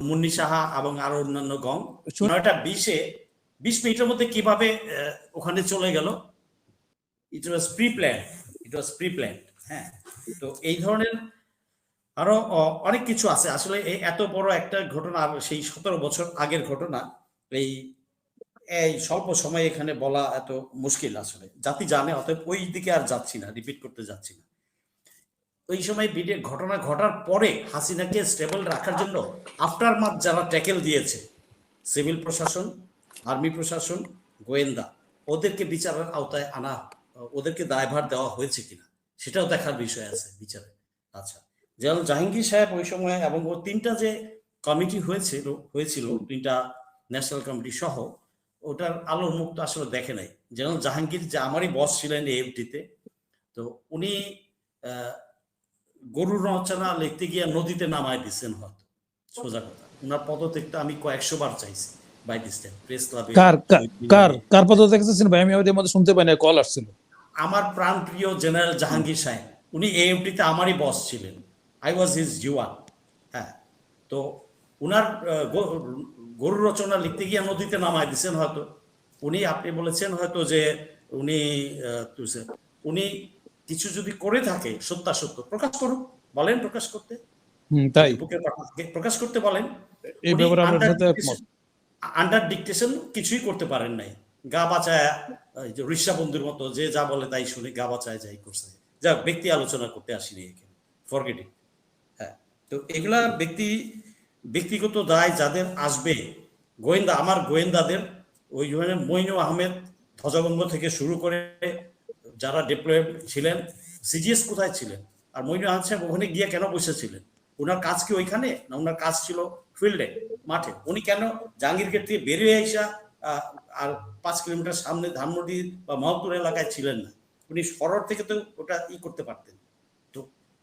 মুন্নি সাহা এবং আরও অন্যান্য গং শুন- নয়টা বিশে বিশ মিনিটের মধ্যে কীভাবে ওখানে চলে গেল? It was pre plan it was pre plan হ্যাঁ। তো এই ধরনের আরও অনেক কিছু আছে। আসলে এই এত বড় একটা ঘটনা আর সেই সতেরো বছর আগের ঘটনা এই এই স্বল্প সময়ে এখানে বলা এত মুশকিল আসলে। জাতি জানে অতএব ওই দিকে আর যাচ্ছি না রিপিট করতে যাচ্ছি না। ওই সময় বিডে ঘটনা ঘটার পরে হাসিনাকে স্টেবল রাখার জন্য আফটার মাথ যারা ট্যাকেল দিয়েছে সিভিল প্রশাসন আর্মি প্রশাসন, গোয়েন্দা, ওদেরকে বিচারের আওতায় আনা, ওদেরকে দায়ভার দেওয়া হয়েছে কিনা, সেটাও দেখার বিষয় আছে বিচারে। আচ্ছা যেমন জাহাঙ্গীর সাহেব ওই সময় এবং ও তিনটা যে কমিটি হয়েছিল হয়েছিল, তিনটা ন্যাশনাল কমিটি সহ, ওটার আলোর মুখ তো আসলে দেখে নাই। যেমন জাহাঙ্গীর যে আমারই বস ছিলেন এফটিতে তো উনি আহ, গরু রচনা লিখতে গিয়ে নদীতে নামায় দিচ্ছেন হয়তো। সোজা কথা। ওনার পদত্যাগটা আমি কয়েকশো বার চাইছি বাই দিস টাইম প্রেস ক্লাবে কার কার- কার কার পদ ভাই? আমি ওদের মধ্যে শুনতে পাই না কল আসছিল। আমার প্রাণ প্রিয় জেনারেল জাহাঙ্গীর সাহেব উনি এএফটিতে আমারই বস ছিলেন। আই ওয়াজ হিজ জুয়ান হ্যাঁ তো উনার গরু রচনা লিখতে গিয়ে নদীতে নামায় দিচ্ছেন হয়তো। উনি আপনি বলেছেন হয়তো যে উনি উনি কিছু যদি করে থাকে সত্যাসত্য প্রকাশ করুক বলেন প্রকাশ করতে? তাই। প্রকাশ করতে বলেন? এই ব্যাপারে under সাথে একমত। আন্ডার ডিকটেশন কিছুই করতে পারেন নাই। গা বাঁচায় এই যে ঋষা বন্ধুর মতো যে যা বলে তাই শুনে গা বাঁচায় যাই করছে। যা ব্যক্তি আলোচনা করতে আসিনি এখানে ফরগেটিং হ্যাঁ তো এগুলা ব্যক্তি ব্যক্তিগত দায় যাদের আসবে গোয়েন্দা আমার গোয়েন্দাদের ওই মানে মইনু আহমেদ ধ্বজভঙ্গ থেকে শুরু করে যারা ডিপ্লয়েড ছিলেন সিজিএস কোথায় ছিলেন? আর মইনু আহমেদ সাহেব ওখানে গিয়ে কেন বসেছিলেন? ওনার কাজ কি ওইখানে না ওনার কাজ ছিল ফিল্ডে মাঠে? উনি কেন জাহাঙ্গীর গেট থেকে বেরিয়ে আহ, আর পাঁচ কিলোমিটার সামনে ধানমন্ডি বা মহতুর এলাকায় ছিলেন না? উনি শহর থেকে তো ওটা ই করতে পারতেন। তো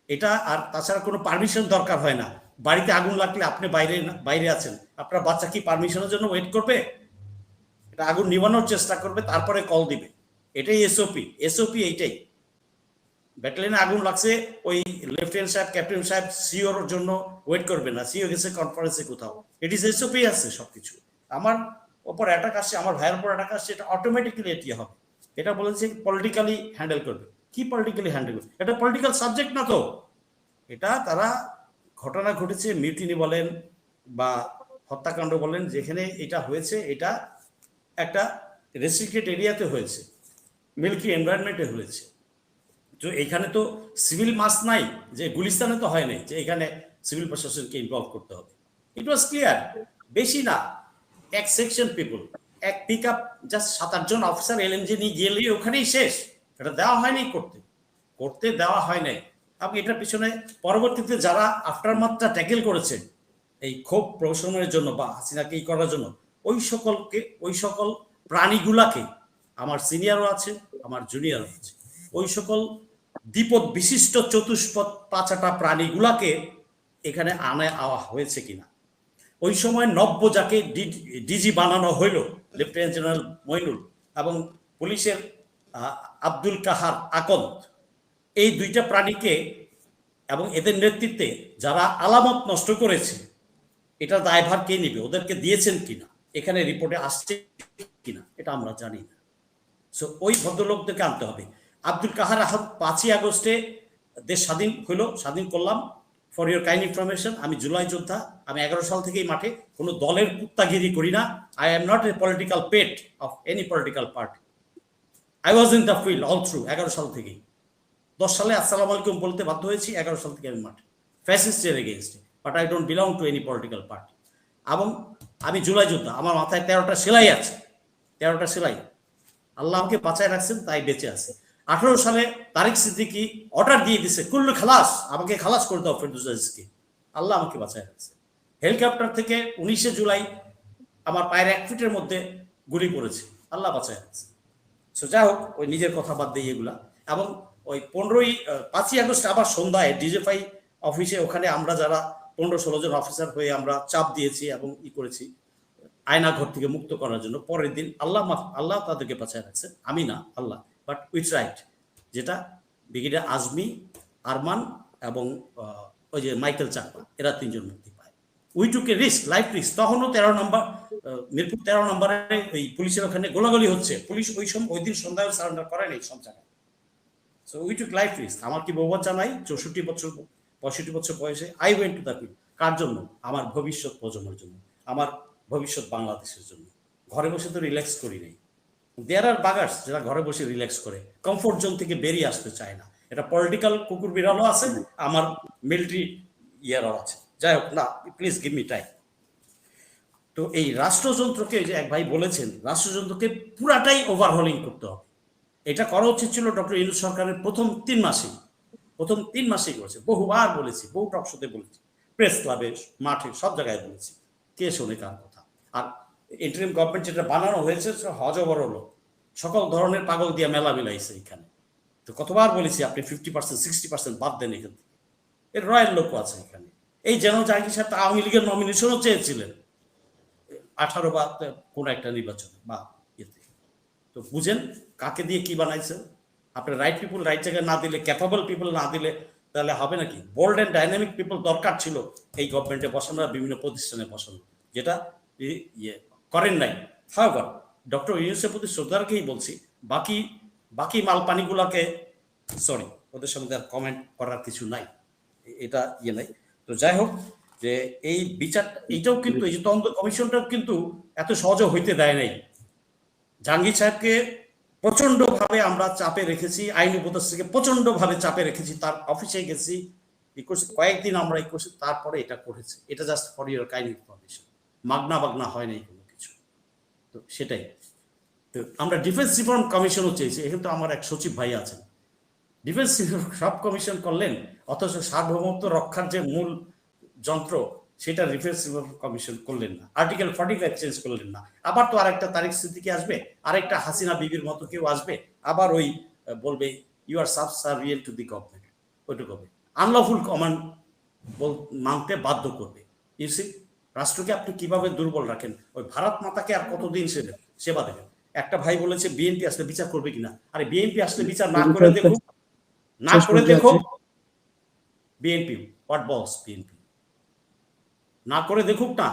এটা আর তাছাড়া কোনো পারমিশন দরকার হয় না। বাড়িতে আগুন লাগলে আপনি বাইরে বাইরে আছেন। আপনার বাচ্চা কি পারমিশনের জন্য ওয়েট করবে? এটা আগুন নিবানোর চেষ্টা করবে তারপরে কল দিবে। এটাই এসওপি এসওপি এইটাই। ব্যাটালিয়নে আগুন লাগছে, ওই লেফটেন্যান্ট সাহেব ক্যাপ্টেন সাহেব সিওর জন্য ওয়েট করবে না। সিও গেছে কনফারেন্সে কোথাও। ইট ইস এসওপি আছে সবকিছু। আমার ওপর অ্যাটাক আসছে, আমার ভাইয়ের উপর অ্যাটাক আসছে, এটা অটোমেটিক্যালি এটি হবে। এটা বলেছে পলিটিক্যালি হ্যান্ডেল করবে। কি পলিটিক্যালি হ্যান্ডেল করবে? এটা পলিটিক্যাল সাবজেক্ট না তো। এটা তারা ঘটনা ঘটেছে মিউটিনি বলেন বা হত্যাকাণ্ড বলেন, যেখানে এটা হয়েছে, এটা একটা রেস্ট্রিক্টেড এরিয়াতে হয়েছে। মিলিটারি এনভায়রনমেন্টে হয়েছে? তো এখানে তো সিভিল মাস নাই, যে গুলিস্তানে তো হয় নাই, যে এখানে সিভিল প্রশাসনকে ইনভলভ করতে হবে। ইট ওয়াজ ক্লিয়ার বেশি না, এক সেকশন পিপল এক পিক আপ জাস্ট সাত আটজন অফিসার এলএমজি নিয়ে গেলেই ওখানেই শেষ। এটা দেওয়া হয়নি করতে। করতে দেওয়া হয় নাই। আপনি এটার পিছনে পরবর্তীতে যারা আফটার মাত্রা ট্যাকেল করেছেন এই ক্ষোভ প্রশমনের জন্য বা হাসিনাকে ই করার জন্য, ওই সকলকে, ওই সকল প্রাণীগুলাকে, আমার সিনিয়রও আছে আমার জুনিয়র আছে ওই সকল দ্বিপদ বিশিষ্ট চতুষ্পদ পাঁচাটা প্রাণীগুলাকে এখানে আনে আওয়া হয়েছে কিনা। ওই সময় নব্য যাকে ডিজি বানানো হইল লেফটেন্যান্ট জেনারেল মইনুল এবং পুলিশের আব্দুল কাহার আকন্দ, এই দুইটা প্রাণীকে এবং এদের নেতৃত্বে যারা আলামত নষ্ট করেছে, এটা দায়ভার কে নিবে? ওদেরকে দিয়েছেন কিনা? এখানে রিপোর্টে আসছে কিনা? এটা আমরা জানি না। সো ওই ভদ্রলোকদেরকে আনতে হবে। আব্দুল কাহার আহত পাঁচই আগস্টে দেশ স্বাধীন হইল, স্বাধীন করলাম। ফর ইউর কাইন্ড ইনফরমেশন আমি জুলাই যোদ্ধা, আমি এগারো সাল থেকেই মাঠে। কোনো দলের কুত্তাগিরি করি না। I am not a political pet of any political party I was in the field all through এগারো সাল থেকেই। দশ সালে আসসালামু আলাইকুম বলতে বাধ্য হয়েছি, এগারো সাল থেকে আমি মাঠে। ফ্যাসিস্টের এগেনস্টে but I don't belong to any political party এবং আমি জুলাই যোদ্ধা, আমার মাথায় তেরোটা সেলাই আছে। তেরোটা সেলাই। আল্লাহ আমাকে বাঁচায় রাখছেন, তাই বেঁচে আছে। আঠারো সালে তারিক সিদ্দিকি অর্ডার দিয়ে দিছে, কুল্লু খালাস, আমাকে খালাস করে দাও ফেরদুস আজিজকে। আল্লাহ আমাকে বাঁচায় রাখছে। হেলিকপ্টার থেকে উনিশে জুলাই আমার পায়ের এক ফিটের মধ্যে গুলি পড়েছে আল্লাহ বাঁচায় রাখছে। সো যাই হোক, ওই নিজের কথা বাদ দিয়ে এগুলা। এবং ওই পনেরোই পাঁচই আগস্ট আবার সন্ধ্যায় ডিজিএফআই অফিসে ওখানে আমরা যারা পনেরো ষোলো জন অফিসার হয়ে আমরা চাপ দিয়েছি এবং ই করেছি। আয়না ঘর থেকে মুক্ত করার জন্য পরের দিন আল্লাহ আল্লাহ তাদেরকে বাঁচায় রাখছে আমি না, আল্লাহ। বাট উইথ রাইট যেটা ব্রিগেডিয়ার আজমি, আরমান এবং ওই যে মাইকেল চাকমা, এরা তিনজন মুক্তি পায়। উই টুকে রিস্ক লাইফ রিস্ক তখনও তেরো নম্বর মিরপুর তেরো নম্বরে ওই পুলিশের ওখানে গোলাগুলি হচ্ছে। পুলিশ ওই সময় ওই দিন সন্ধ্যায় সারেন্ডার করে নাই সব জায়গায়। So we took life risk আমার কি বাচ্চা নাই চৌষট্টি বছর, পঁয়ষট্টি বছর বয়সে আই ওয়েন্ট টু দ্য কার জন্য? আমার ভবিষ্যৎ প্রজন্মের জন্য। আমার ভবিষ্যৎ বাংলাদেশের জন্য। ঘরে বসে তো রিল্যাক্স করি নাই। দেয়ার আর বাগার্স যারা ঘরে বসে রিল্যাক্স করে। কমফোর্ট জোন থেকে বেরিয়ে আসতে চায় না। এটা পলিটিক্যাল কুকুর বিড়ালও আছে আমার মিলিটারি ইয়ারও আছে। যাই হোক না প্লিজ গিভ মি টাইম তো এই রাষ্ট্রযন্ত্রকে যে এক ভাই বলেছেন রাষ্ট্রযন্ত্রকে পুরাটাই ওভারহলিং করতে হবে। এটা করা উচিত ছিল ডক্টর ইউনুস সরকারের প্রথম তিন মাসেই। প্রথম তিন মাসেই করেছে। বহুবার বলেছি বহু টকশোতে বলেছি। প্রেস ক্লাবে মাঠে সব জায়গায় বলেছি। কে শোনে কার? আর ইন্টারিম গভর্নমেন্ট যেটা বানানো হয়েছে হজবর হলো। সকল ধরনের পাগল দিয়ে মেলা মিলাইছে এখানে। তো কতবার বলেছি আপনি ফিফটি পার্সেন্ট সিক্সটি পার্সেন্ট বাদ দেন এখান থেকে। এর রয়্যাল লোকও আছে এখানে। এই যেন জাহাঙ্গীর সাহেব আওয়ামী লীগের নমিনেশনও চেয়েছিলেন। আঠারো বা কোনো একটা নির্বাচনে বা ইয়েতে। তো বুঝেন কাকে দিয়ে কি বানাইছে। আপনি রাইট পিপল রাইট জায়গায় না দিলে ক্যাপাবল পিপল না দিলে, তাহলে হবে নাকি বোল্ড অ্যান্ড ডাইনামিক পিপল দরকার ছিল এই গভর্নমেন্টে বসানো বিভিন্ন প্রতিষ্ঠানে বসানো। যেটা ইয়ে করেন নাই। হাওয়ার ডক্টর ইউনুসের প্রতি শ্রদ্ধারকেই বলছি, বাকি বাকি মালপানিগুলোকে সরি ওদের সঙ্গে আর কমেন্ট করার কিছু নাই। এটা ইয়ে নাই। তো যাই হোক, যে এই বিচার, এইটাও কিন্তু, এই যে তদন্ত কমিশনটাও কিন্তু এত সহজে হইতে দেয় নাই। জাহাঙ্গীর সাহেবকে প্রচণ্ড ভাবে আমরা চাপে রেখেছি, আইন উপদেষ্টাকে প্রচণ্ড ভাবে চাপে রেখেছি, তার অফিসে গেছি কয়েকদিন আমরা এই তারপরে এটা করেছি। এটা just for your kind information মাগনা বাগনা হয় নাই কোনো কিছু। তো সেটাই। তো আমরা ডিফেন্স রিফর্ম কমিশনও চেয়েছি এখানে তো আমার এক সচিব ভাই আছেন। ডিফেন্স সব কমিশন করলেন, অথচ সার্বভৌমত্ব রক্ষার যে মূল যন্ত্র, সেটা ডিফেন্স রিফর্ম কমিশন করলেন না। আর্টিকেল ফর্টি ফাইভ চেঞ্জ করলেন না। আবার তো আরেকটা তারিখ স্মৃতিকে আসবে, আরেকটা হাসিনা বিবির মতো কেউ আসবে, আবার ওই বলবে you are subservient to the government ওইটুকু হবে। আনলফুল কমান্ড মানতে বাধ্য করবে। ইউসি রাষ্ট্রকে আপনি কীভাবে দুর্বল রাখেন? ওই ভারত মাতাকে আর কতদিন সে সেবা দেবেন? একটা ভাই বলেছে বিএনপি আসলে বিচার করবে কিনা? আরে বিএনপি আসলে বিচার না করে দেখুক না করে আছে। BNP what boss BNP? না করে দেখুক না।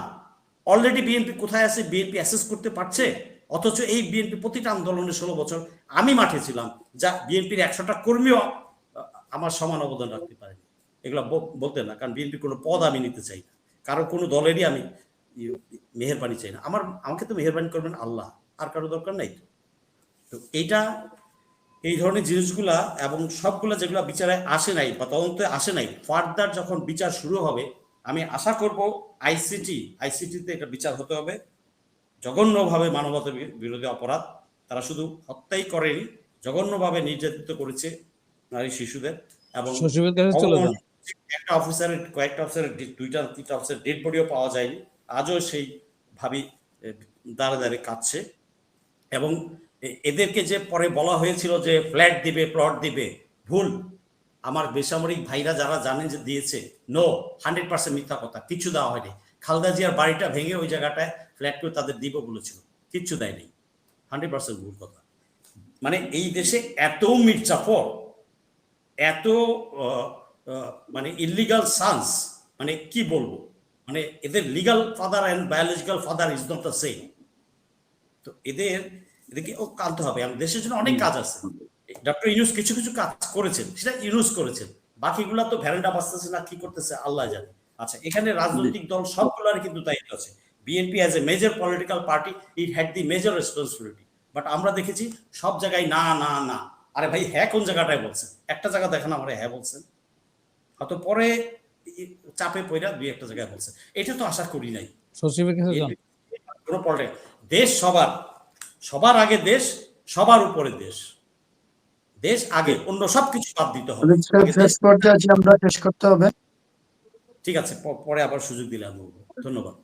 অলরেডি বিএনপি কোথায় আছে? বিএনপি অ্যাসেস করতে পারছে? অথচ এই বিএনপি প্রতিটা আন্দোলনে ষোলো বছর আমি মাঠে ছিলাম যা বিএনপির একশোটা কর্মীও আমার সমান অবদান রাখতে পারেনি। এগুলো বলতে না কারণ বিএনপি কোনো পদ আমি নিতে চাই না। কারও কোনো দলেরই আমি মেহেরবানি চাই না। আমার, আমাকে তো মেহেরবানি করবেন আল্লাহ, আর কারও দরকার নাই। তো তো এইটা, এই ধরনের জিনিসগুলা এবং সবগুলা যেগুলো বিচারে আসে নাই বা তদন্তে আসে নাই, ফার্দার যখন বিচার শুরু হবে, আমি আশা করব আইসিটি, আইসিটিতে একটা বিচার হতে হবে। জঘন্যভাবে মানবতা বি- বিরোধী অপরাধ, তারা শুধু হত্যাই করেনি, জঘন্যভাবে নির্যাতিত করেছে নারী শিশুদের এবং একটা অফিসারের কয়েকটা অফিসারের দুইটা, তিনটা অফিসারের ডেড বডিও পাওয়া যায়নি। আজও সেই ভাবি দাঁড়ে দাঁড়িয়ে কাঁদছে। এবং এদেরকে যে পরে বলা হয়েছিল যে ফ্ল্যাট দিবে প্লট দিবে, ভুল। আমার বেসামরিক ভাইরা যারা জানেন যে দিয়েছে নো হান্ড্রেড পার্সেন্ট মিথ্যা কথা কিছু দেওয়া হয়নি। খালদা জিয়ার বাড়িটা ভেঙে ওই জায়গাটায় ফ্ল্যাট করে তাদের দিব বলেছিল, কিচ্ছু দেয়নি। হান্ড্রেড পার্সেন্ট ভুল কথা। মানে এই দেশে এত মির্জাফর, এত মানে ইলিগাল সান্স মানে কি বলব? মানে এদের legal father and biological father is not the same তো এদের এদেরকে ও কাঁদতে হবে। এবং দেশের জন্য অনেক কাজ আছে। ডক্টর ইউনুস কিছু কিছু কাজ করেছেন। সেটা ইউনুস করেছেন। বাকিগুলা তো ভ্যারেন্ডা বাঁচতেছে না কি করতেছে আল্লাহ জানে। আচ্ছা এখানে রাজনৈতিক দল সবগুলার কিন্তু দায়িত্ব আছে। BNP as a major political party it had the major responsibility but আমরা দেখেছি সব জায়গায় না না না। আরে ভাই হ্যাঁ কোন জায়গাটায় বলছেন? একটা জায়গা দেখেন আমার হ্যাঁ বলছেন। হয়তো পরে চাপে পড়া দুই একটা জায়গায় বলছে। এটা তো আশা করি নাই। সচিবের কাছে দেশ সবার সবার আগে দেশ সবার উপরে দেশ। দেশ আগে অন্য সবকিছু বাদ দিতে হবে। শেষ পর্যায়ে আমরা শেষ করতে হবে। ঠিক আছে পরে আবার সুযোগ দিলে আমি ধন্যবাদ।